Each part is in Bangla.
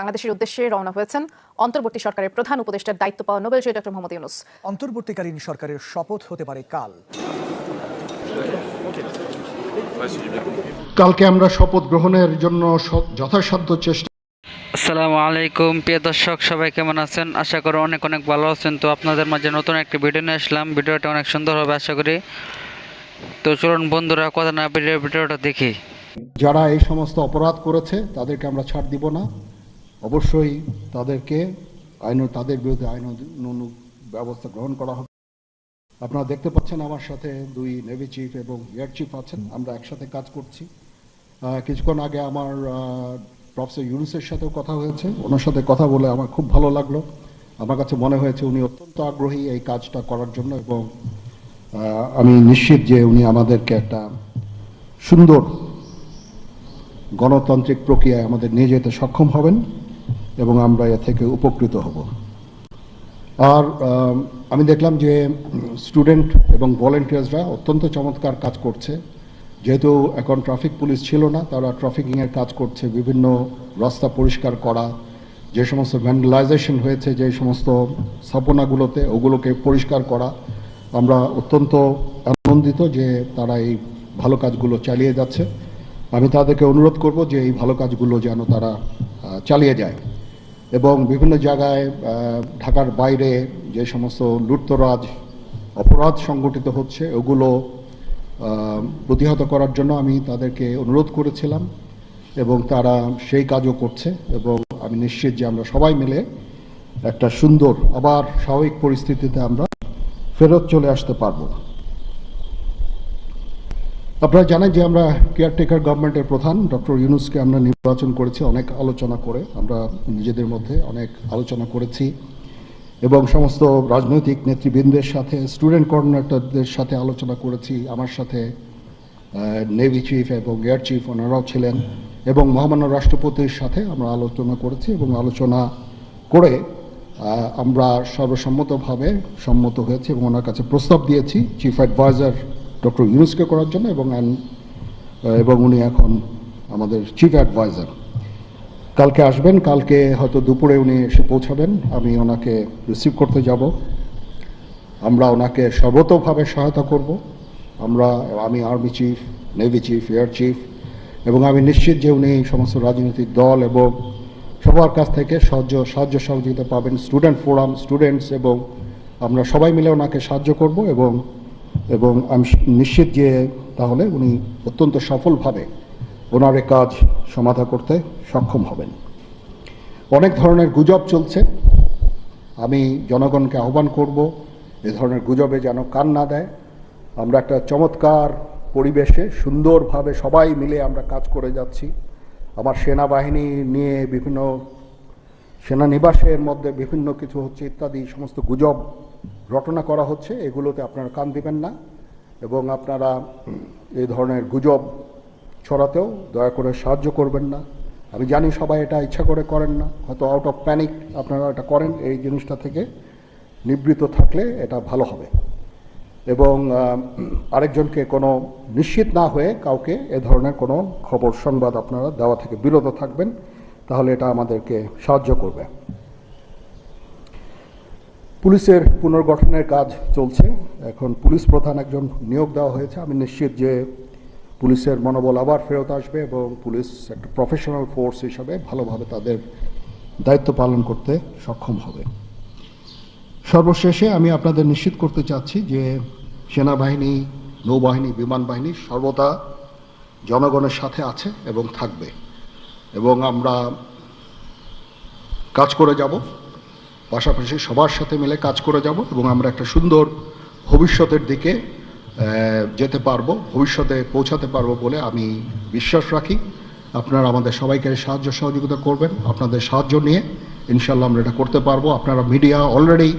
বাংলাদেশের উদ্দেশ্যে রওনা হয়েছেন অন্তর্বর্তী সরকারের প্রধান উপদেষ্টার দায়িত্ব পাওয়া নোবেল জয়ী ডক্টর মোহাম্মদ ইউনুস। অন্তর্বর্তীকালীন সরকারের শপথ হতে পারে কাল। কালকে আমরা শপথ গ্রহণের জন্য যথাসাধ্য চেষ্টা আসসালামু আলাইকুম প্রিয় দর্শক সবাই কেমন আছেন? আশা করি অনেক অনেক ভালো আছেন। তো আপনাদের মাঝে নতুন একটি ভিডিও নিয়ে আসলাম। ভিডিওটা অনেক সুন্দর হবে আশা করি। তো চলুন বন্ধুরা কথা না ভিডিওটা দেখি। যারা এই সমস্ত অপরাধ করেছে তাদেরকে আমরা ছাড় দিব না। অবশ্যই তাদেরকে আইন তাদের বিরুদ্ধে আইন ব্যবস্থা গ্রহণ করা হবে। আপনারা দেখতে পাচ্ছেন আমার সাথে দুই নেভি চিফ এবং এয়ার চিফ আছেন। আমরা একসাথে কাজ করছি। কিছুক্ষণ আগে আমার প্রফেসর ইউনুসের সাথেও কথা হয়েছে। ওনার সাথে কথা বলে আমার খুব ভালো লাগল। আমার কাছে মনে হয়েছে উনি অত্যন্ত আগ্রহী এই কাজটা করার জন্য এবং আমি নিশ্চিত যে উনি আমাদেরকে একটা সুন্দর গণতান্ত্রিক প্রক্রিয়ায় আমাদের নিয়ে যেতে সক্ষম হবেন। এবং আমরা এ থেকে উপকৃত হব। আর, আমি দেখলাম যে স্টুডেন্ট এবং ভলেন্টিয়ার্সরা অত্যন্ত চমৎকার কাজ করছে। যেহেতু এখন ট্রাফিক পুলিশ ছিল না, তারা ট্রাফিকিংয়ের কাজ করছে, বিভিন্ন রাস্তা পরিষ্কার করা, যে সমস্ত ভ্যান্ডালাইজেশন হয়েছে, যে সমস্ত স্থাপনাগুলোতে, ওগুলোকে পরিষ্কার করা। আমরা অত্যন্ত আনন্দিত যে তারা এই ভালো কাজগুলো চালিয়ে যাচ্ছে। আমি তাদেরকে অনুরোধ করব যে এই ভালো কাজগুলো যেন তারা চালিয়ে যায়। এবং বিভিন্ন জায়গায় ঢাকার বাইরে যে সমস্ত লুটতরাজ, অপরাধ সংগঠিত হচ্ছে, ওগুলো প্রতিহত করার জন্য আমি তাদেরকে অনুরোধ করেছিলাম এবং তারা সেই কাজও করছে এবং আমি নিশ্চিত যে আমরা সবাই মিলে একটা সুন্দর, আবার স্বাভাবিক পরিস্থিতিতে আমরা ফেরত চলে আসতে পারব আপনারা জানেন যে আমরা কেয়ারটেকার গভর্নমেন্টের প্রধান, ডক্টর ইউনুসকে আমরা নির্বাচন করেছি, অনেক আলোচনা করে, আমরা নিজেদের মধ্যে অনেক আলোচনা করেছি। এবং সমস্ত রাজনৈতিক নেতৃবৃন্দের সাথে স্টুডেন্ট কোঅর্ডিনেটরদের সাথে আলোচনা করেছি, আমার সাথে নেভি চিফ এবং এয়ার চিফ ওনারাও ছিলেন এবং মহামান্য রাষ্ট্রপতির সাথে আমরা আলোচনা করেছি এবং আলোচনা করে আমরা সর্বসম্মতভাবে সম্মত হয়েছি এবং ওনার কাছে প্রস্তাব দিয়েছি চিফ অ্যাডভাইজার ডক্টর ইউনুসকে করার জন্য এবং এবং উনি এখন আমাদের চিফ অ্যাডভাইজার কালকে আসবেন, কালকে হয়তো দুপুরে উনি এসে পৌঁছাবেন, আমি ওনাকে রিসিভ করতে যাব। আমরা ওনাকে সর্বতোভাবে সহায়তা করব। আমরা, আমি army chief navy chief air chief এবং আমি নিশ্চিত যে উনি সমস্ত রাজনৈতিক দল এবং সবার কাছ থেকে সাহায্য সাহায্য সহযোগিতা পাবেন স্টুডেন্ট ফোরাম স্টুডেন্টস এবং আমরা সবাই মিলে ওনাকে সাহায্য করব এবং এবং আমি নিশ্চিত যে তাহলে উনি অত্যন্ত সফলভাবে ওনার এ কাজ সমাধা করতে সক্ষম হবেন। অনেক ধরনের গুজব চলছে। আমি জনগণকে আহ্বান করব এ ধরনের গুজবে যেন কান না দেয়। আমরা একটা চমৎকার পরিবেশে সুন্দরভাবে সবাই মিলে আমরা কাজ করে যাচ্ছি। আমার সেনাবাহিনী নিয়ে বিভিন্ন সেনানিবাসের মধ্যে বিভিন্ন কিছু হচ্ছে ইত্যাদি, সমস্ত গুজব রটনা করা হচ্ছে, এগুলোতে আপনারা কান দিবেন না। এবং আপনারা এই ধরনের গুজব ছড়াতেও দয়া করে সাহায্য করবেন না। আমি জানি সবাই এটা ইচ্ছা করে করেন না, হয়তো আউট অফ প্যানিক আপনারা এটা করেন, এই জিনিসটা থেকে নিবৃত থাকলে এটা ভালো হবে। এবং আরেকজনকে কোনো নিশ্চিত না হয়ে কাউকে এ ধরনের কোনো খবর, সংবাদ আপনারা দেওয়া থেকে বিরত থাকবেন, তাহলে এটা আমাদেরকে সাহায্য করবে। পুলিশের পুনর্গঠনের কাজ চলছে। এখন পুলিশ প্রধান একজন নিয়োগ দেওয়া হয়েছে। আমি নিশ্চিত যে পুলিশের মনোবল আবার ফেরত আসবে এবং পুলিশ একটা প্রফেশনাল ফোর্স হিসাবে ভালোভাবে তাদের দায়িত্ব পালন করতে সক্ষম হবে। সর্বশেষে আমি আপনাদের নিশ্চিত করতে চাচ্ছি যে সেনাবাহিনী, নৌবাহিনী বিমান বাহিনী সর্বদা জনগণের সাথে আছে এবং থাকবে। এবং আমরা কাজ করে যাব। পাশাপাশি সবার সাথে মিলে কাজ করে যাব এবং আমরা একটা সুন্দর ভবিষ্যতের দিকে যেতে পারব, ভবিষ্যতে পৌঁছাতে পারব বলে আমি বিশ্বাস রাখি। আপনারা আমাদের সবাইকে সাহায্য সহযোগিতা করবেন। আপনাদের সাহায্য নিয়ে ইনশাল্লাহ আমরা এটা করতে পারব। আপনারা মিডিয়া অলরেডি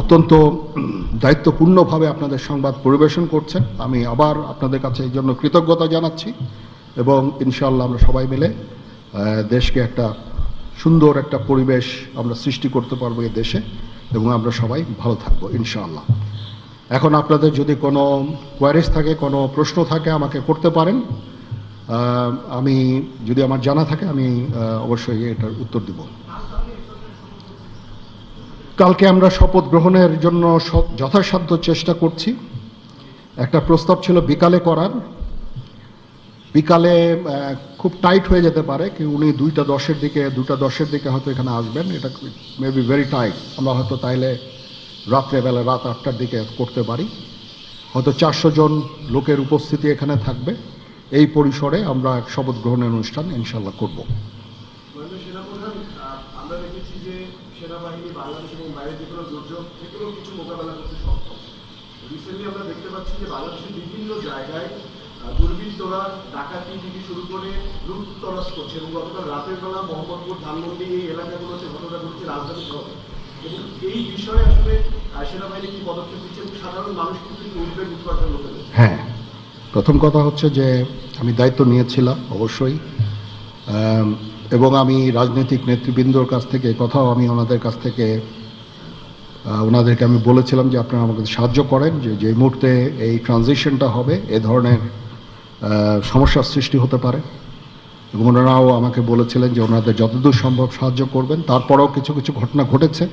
অত্যন্ত দায়িত্বপূর্ণভাবে আপনাদের সংবাদ পরিবেশন করছেন। আমি আবার আপনাদের কাছে এই জন্য কৃতজ্ঞতা জানাচ্ছি এবং ইনশাল্লাহ আমরা সবাই মিলে দেশকে একটা সুন্দর একটা পরিবেশ আমরা সৃষ্টি করতে পারব এই দেশে এবং আমরা সবাই ভালো থাকব, ইনশাআল্লাহ। এখন আপনাদের যদি কোনো কোয়ারিজ থাকে, কোনো প্রশ্ন থাকে, আমাকে করতে পারেন। আমি যদি আমার জানা থাকে, আমি অবশ্যই এটার উত্তর দিব। কালকে আমরা শপথ গ্রহণের জন্য যথাসাধ্য চেষ্টা করছি। একটা প্রস্তাব ছিল বিকালে করার। বিকালে খুব টাইট হয়ে যেতে পারে কি উনি দুইটা দশের দিকে, দুটা দশের দিকে হয়তো এখানে আসবেন, এটা মে বি ভেরি টাইট আমরা হয়তো তাইলে রাত্রেবেলা রাত আটটার দিকে করতে পারি। হয়তো চারশো জন লোকের উপস্থিতি এখানে থাকবে। এই পরিসরে আমরা শপথ গ্রহণের অনুষ্ঠান ইনশাল্লাহ করব। আমরা দেখতে পাচ্ছি যে বাংলাদেশের বিভিন্ন জায়গায় দুর্বৃত্তরা ডাকাতি থেকে শুরু করে লুট তরাস করছে এবং গতকাল রাতের বেলা মোহাম্মদপুর ধানমন্ডি এই এলাকাগুলোতে ঘটনা ঘটছে রাজধানী শহরে। এবং এই বিষয়ে আসলে সেনাবাহিনী কি পদক্ষেপ নিচ্ছে এবং সাধারণ মানুষ কিন্তু উদ্বেগ উৎপাদন হতে হ্যাঁ প্রথম কথা হচ্ছে যে আমি দায়িত্ব নিয়েছিলাম, অবশ্যই। এবং আমি রাজনৈতিক নেতৃবৃন্দর কাছ থেকে কথাও আমি ওনাদের কাছ থেকে ওনাদেরকে আমি বলেছিলাম যে আপনারা আমাকে সাহায্য করেন যে যে মুহূর্তে এই ট্রানজিশনটা হবে, এ ধরনের সমস্যার সৃষ্টি হতে পারে। এবং ওনারাও আমাকে বলেছিলেন যে ওনাদের যতদূর সম্ভব সাহায্য করবেন। তারপরেও কিছু কিছু ঘটনা ঘটেছে।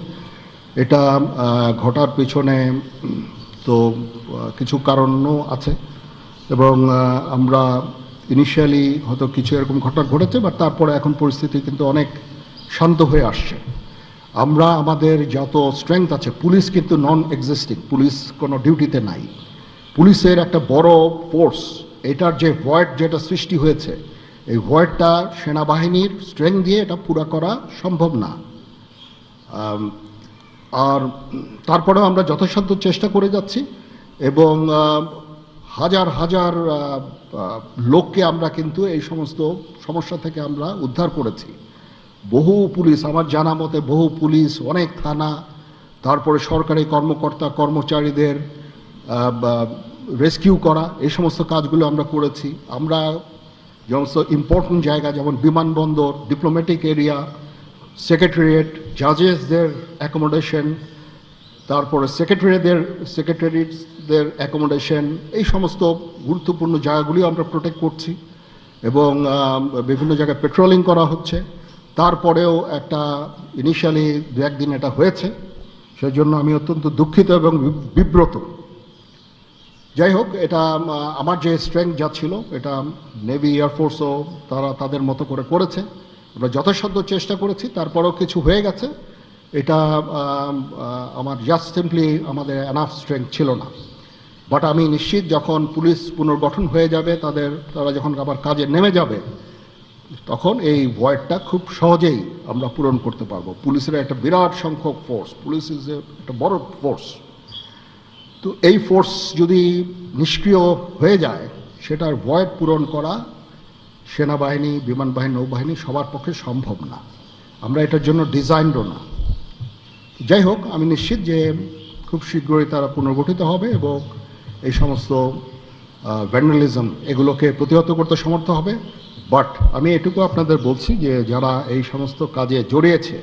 এটা ঘটার পিছনে তো কিছু কারণও আছে। এবং আমরা ইনিশিয়ালি হয়তো কিছু এরকম ঘটনা ঘটেছে বাট তারপরে এখন পরিস্থিতি কিন্তু অনেক শান্ত হয়ে আসছে। আমরা, আমাদের যত স্ট্রেংথ আছে, পুলিশ কিন্তু নন এক্সিস্টিং পুলিশ কোনো ডিউটিতে নাই। পুলিশের একটা বড় ফোর্স এটার যে ভয়েড যেটা সৃষ্টি হয়েছে, এই ভয়েডটা সেনাবাহিনীর স্ট্রেংথ দিয়ে এটা পুরা করা সম্ভব না। আর তারপরেও আমরা যথাসাধ্য চেষ্টা করে যাচ্ছি এবং হাজার হাজার লোককে আমরা কিন্তু এই সমস্ত সমস্যা থেকে আমরা উদ্ধার করেছি। বহু পুলিশ, আমার জানা মতে বহু পুলিশ, অনেক থানা, তারপরে সরকারি কর্মকর্তা, কর্মচারীদের রেস্কিউ করা এই সমস্ত কাজগুলো আমরা করেছি। আমরা সমস্ত ইম্পর্টেন্ট জায়গা যেমন বিমানবন্দর ডিপ্লোম্যাটিক এরিয়া সেক্রেটারিয়েট জাজেসদের অ্যাকোমোডেশন তারপরে সেক্রেটারিদের সেক্রেটারিদের অ্যাকোমোডেশন এই সমস্ত গুরুত্বপূর্ণ জায়গাগুলি আমরা প্রোটেক্ট করছি এবং বিভিন্ন জায়গায় পেট্রোলিং করা হচ্ছে। তারপরেও একটা ইনিশিয়ালি দু একদিন এটা হয়েছে। সেই জন্য আমি অত্যন্ত দুঃখিত এবং বিব্রত। যাই হোক এটা আমার যে স্ট্রেংথ যা ছিল, এটা নেভি এয়ারফোর্সও তারা তাদের মতো করে করেছে। আমরা যথাসাধ্য চেষ্টা করেছি, তারপরেও কিছু হয়ে গেছে। এটা আমার জাস্ট সিম্পলি আমাদের অ্যানাফ স্ট্রেংথ ছিল না। বাট আমি নিশ্চিত যখন পুলিশ পুনর্গঠন হয়ে যাবে, তাদের, তারা যখন আবার কাজে নেমে যাবে, তখন এই ভয়েডটা খুব সহজেই আমরা পূরণ করতে পারব। পুলিশের একটা বিরাট সংখ্যক ফোর্স পুলিশ ইজ একটা বড় ফোর্স তো এই ফোর্স যদি নিষ্ক্রিয় হয়ে যায়, সেটার ভয়েড পূরণ করা সেনাবাহিনী বিমান বাহিনী নৌবাহিনী সবার পক্ষে সম্ভব না। আমরা এটার জন্য ডিজাইনডও না। যাই হোক, আমি নিশ্চিত যে খুব শীঘ্রই তারা পুনর্গঠিত হবে এবং এই সমস্ত ভ্যান্ডালিজম এগুলোকে প্রতিহত করতে সমর্থ হবে। বাট আমি এটুকু আপনাদের বলছি যে যারা এই সমস্ত কাজে জড়িয়েছে,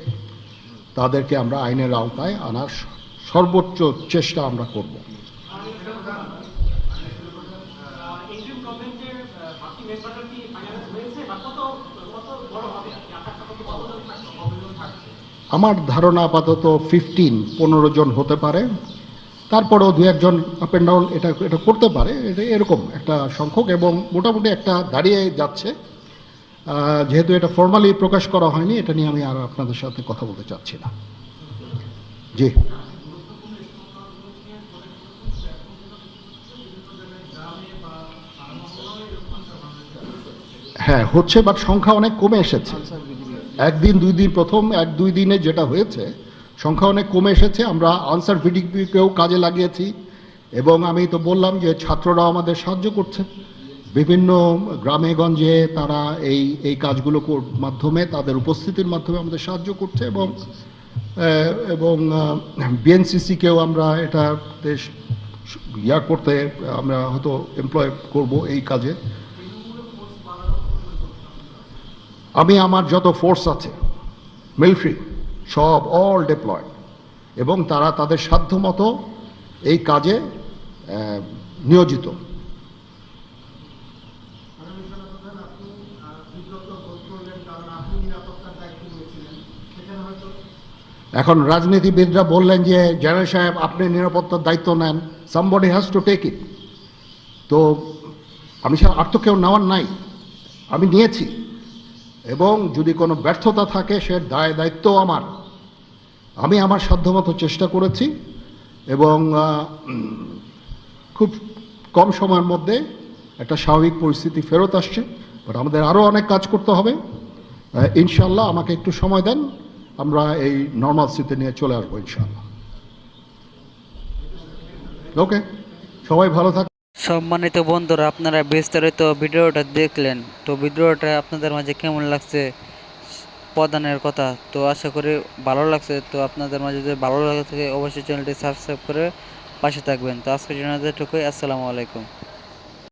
তাদেরকে আমরা আইনের আওতায় আনার সর্বোচ্চ চেষ্টা আমরা করব। আমার ধারণা আপাতত ফিফটিন পনেরো জন হতে পারে। তারপরেও দু একজন আপ অ্যান্ড ডাউন এটা এটা করতে পারে। এটা এরকম একটা সংখ্যক এবং মোটামুটি একটা দাঁড়িয়ে যাচ্ছে। যেহেতু এটা ফর্মালি প্রকাশ করা হয়নি, এটা নিয়ে আমি আর আপনাদের সাথে কথা বলতে চাচ্ছি না। জি। হ্যাঁ হচ্ছে বাট সংখ্যা অনেক কমে এসেছে। একদিন, দুই দিন, প্রথম এক, দুই দিনে যেটা হয়েছে, সংখ্যা অনেক কমে এসেছে, আমরা আনসার ভিডিপিকেও কাজে লাগিয়েছি। এবং আমি তো বললাম যে ছাত্ররাও আমাদের সাহায্য করছে। বিভিন্ন গ্রামে গঞ্জে তারা এই এই কাজগুলো মাধ্যমে, তাদের উপস্থিতির মাধ্যমে আমাদের সাহায্য করছে এবং এবং বিএনসিসিকেও আমরা এটা ইয়া করতে আমরা হয়তো এমপ্লয় করব এই কাজে। আমি আমার যত ফোর্স আছে মিলিটারি সব অল ডেপ্লয়েড এবং তারা তাদের সাধ্যমতো এই কাজে নিয়োজিত। এখন রাজনীতিবিদরা বললেন যে, জেনারেল সাহেব, আপনি নিরাপত্তার দায়িত্ব নেন। Somebody has to take it তো, আমি আর তো কেউ নেওয়ার নাই। আমি নিয়েছি। এবং যদি কোনো ব্যর্থতা থাকে, সে দায় দায়িত্ব আমার। আমি আমার সাধ্যমতো চেষ্টা করেছি এবং খুব কম সময়ের মধ্যে একটা স্বাভাবিক পরিস্থিতি ফেরত আসছে। বাট আমাদের আরও অনেক কাজ করতে হবে। ইনশাল্লাহ আমাকে একটু সময় দেন। আমরা এই নর্মাল স্থিতি নিয়ে চলে আসব ইনশাল্লাহ ওকে সবাই ভালো থাক সম্মানিত বন্ধুরা, আপনারা বিস্তারিত ভিডিওটা দেখলেন। তো ভিডিওটা আপনাদের মাঝে কেমন লাগছে প্রদানের কথা, তো আশা করি ভালো লাগছে। তো আপনাদের মাঝে যদি ভালো লাগে থাকে, অবশ্যই চ্যানেলটি সাবস্ক্রাইব করে পাশে থাকবেন। তো আজকের জন্য এটুকুই আসসালামু আলাইকুম।